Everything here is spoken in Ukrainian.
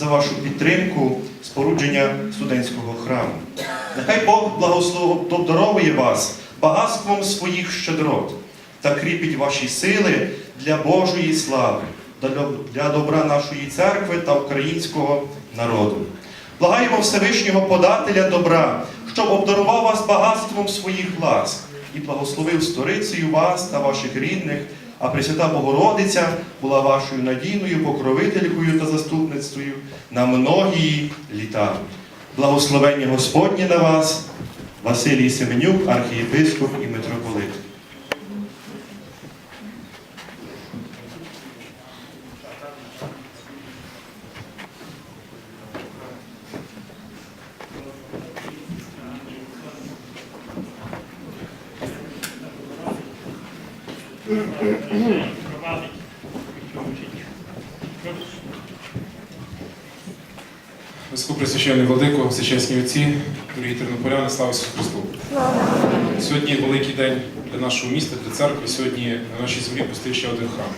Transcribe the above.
за вашу підтримку спорудження студентського храму. Нехай Бог благословує вас багатством своїх щедрот та кріпить ваші сили для Божої слави, для добра нашої церкви та українського народу. Благаємо Всевишнього подателя добра, щоб обдарував вас багатством своїх ласк і благословив сторицею вас та ваших рідних, а Пресвята Богородиця була вашою надійною покровителькою та заступницею на многії літа. Благословення Господнє на вас, Василій Семенюк, архієпископ і митрополит. Високопресвященний владико, всечесні отці, дорогі тернополяни, слава Ісусу Христу! Сьогодні великий день для нашого міста, для церкви. Сьогодні на нашій землі пустив ще один храм.